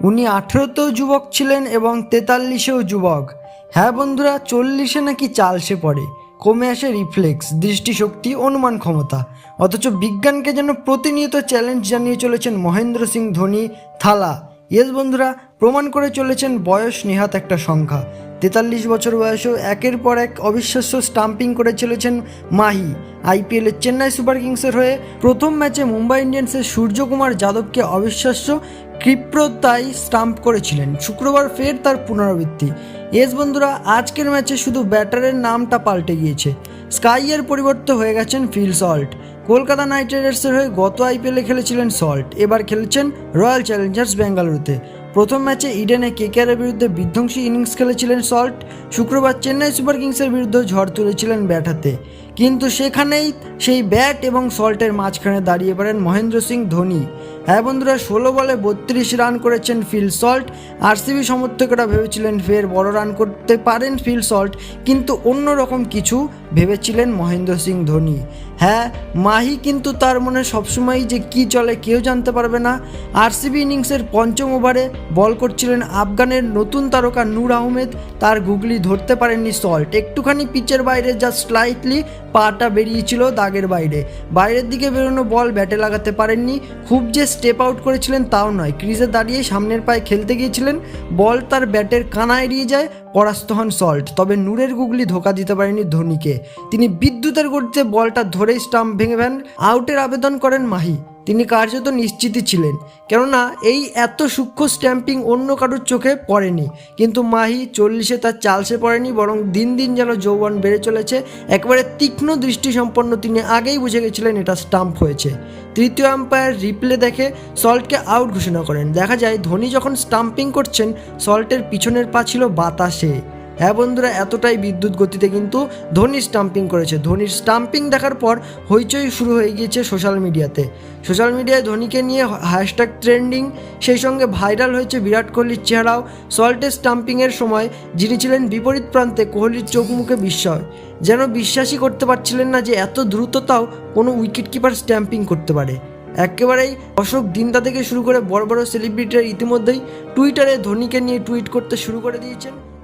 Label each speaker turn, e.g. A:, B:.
A: উনি আঠেরোতেও যুবক ছিলেন এবং তেতাল্লিশেও যুবক। হ্যাঁ বন্ধুরা, চল্লিশে নাকি চালসে পড়ে। কমে আসে রিফ্লেক্স, দৃষ্টিশক্তি, অনুমান ক্ষমতা। অথচ বিজ্ঞানকে যেন প্রতিনিয়ত চ্যালেঞ্জ জানিয়ে চলেছেন মহেন্দ্র সিং ধোনি, থালা। ইয়েস বন্ধুরা, প্রমাণ করে চলেছেন বয়স নেহাত একটা সংখ্যা। তেতাল্লিশ বছর বয়সেও একের পর এক অবিশ্বাস্য স্টাম্পিং করে চলেছেন মাহি। আইপিএলের চেন্নাই সুপার কিংসের হয়ে প্রথম ম্যাচে মুম্বাই ইন্ডিয়ান্সের সূর্যকুমার যাদবকে অবিশ্বাস্য ক্ষিপ্রতায় স্টাম্প করেছিলেন। শুক্রবার ফের তার পুনরাবৃত্তি। এস বন্ধুরা, আজকের ম্যাচে শুধু ব্যাটারের নামটা পাল্টে গিয়েছে। স্কাইয়ের পরিবর্তে হয়ে গেছেন ফিল সল্ট। কলকাতা নাইট রাইডার্সের হয়ে গত আইপিএলে খেলেছিলেন সল্ট। এবার খেলছেন রয়্যাল চ্যালেঞ্জার্স বেঙ্গালুরুতে। প্রথম ম্যাচে ইডেনে কেকেআরের বিরুদ্ধে বিধ্বংসী ইনিংস খেলেছিলেন সল্ট, শুক্রবার চেন্নাই সুপার কিংসের বিরুদ্ধে ঝড় তুলেছিলেন ব্যাট হাতে। কিন্তু সেখানেই সেই ব্যাট এবং সল্টের মাঝখানে দাঁড়িয়ে পড়েন মহেন্দ্র সিং ধোনি। হ্যাঁ বন্ধুরা, ষোলো বলে বত্রিশ রান করেছেন ফিল সল্ট আরসিবি সমর্থকরা ভেবেছিলেন ফের বড় রান করতে পারেন ফিল সল্ট কিন্তু অন্যরকম কিছু ভেবেছিলেন মহেন্দ্র সিং ধোনি। হ্যাঁ মাহি কিন্তু তার মনে সবসময়ই যে কি চলে কেউ জানতে পারবে না। আরসিবি ইনিংসের পঞ্চম ওভারে বল করছিলেন আফগানের নতুন তারকা নূর আহমেদ। তার গুগলি ধরতে পারেননি সল্ট একটুখানি পিচের বাইরে যা স্লাইটলি পাটা বেরিয়েছিল দাগের বাইরে। বাইরের দিকে বেরোনো বল ব্যাটে লাগাতে পারেননি। খুব যে স্টেপ আউট করেছিলেন, তাও নয়। ক্রিজে দাঁড়িয়ে সামনের পায়ে খেলতে গিয়েছিলেন, বল তার ব্যাটের কানা এড়িয়ে যায় পরাস্ত হন সল্ট, তবে নূরের গুগলি ধোকা দিতে পারেনি ধোনিকে। তিনি বিদ্যুতের গতিতে বলটা ধরেই স্টাম্প ভেঙে ফেন আউটের আবেদন করেন মাহি। তিনি কার্যত নিশ্চিতই ছিলেন, কেননা এই এত সূক্ষ্ম স্ট্যাম্পিং অন্য কারোর চোখে পড়েনি। কিন্তু মাহি চল্লিশে তার চালসে পড়েনি, বরং দিন দিন যেন যৌবন বেড়ে চলেছে। একবারে তীক্ষ্ণ দৃষ্টিসম্পন্ন তিনি আগেই বুঝে গেছিলেন এটা স্টাম্প হয়েছে। তৃতীয় আম্পায়ার রিপ্লে দেখে সল্টকে আউট ঘোষণা করেন। দেখা যায়, ধোনি যখন স্টাম্পিং করছেন, সল্টের পিছনের পা ছিল বাতাসে। হ্যাঁ বন্ধুরা, এতটাই বিদ্যুৎ গতিতে কিন্তু ধোনি স্টাম্পিং করেছে। ধোনির স্টাম্পিং দেখার পর হইচই শুরু হয়ে গিয়েছে সোশ্যাল মিডিয়াতে সোশ্যাল মিডিয়ায় ধোনিকে নিয়ে হ্যাশট্যাগ ট্রেন্ডিং সেই সঙ্গে ভাইরাল হয়েছে বিরাট কোহলির চেহারাও। সল্টের স্টাম্পিংয়ের সময় যিনি ছিলেন বিপরীত প্রান্তে, কোহলির চোখ মুখে বিস্ময়। যেন বিশ্বাসই করতে পারছিলেন না যে এত দ্রুততাও কোনো উইকেট কিপার স্ট্যাম্পিং করতে পারে। একেবারেই অশোক দিনদা থেকে শুরু করে বড় বড় সেলিব্রিটিরা ইতিমধ্যেই টুইটারে ধোনিকে নিয়ে টুইট করতে শুরু করে দিয়েছেন।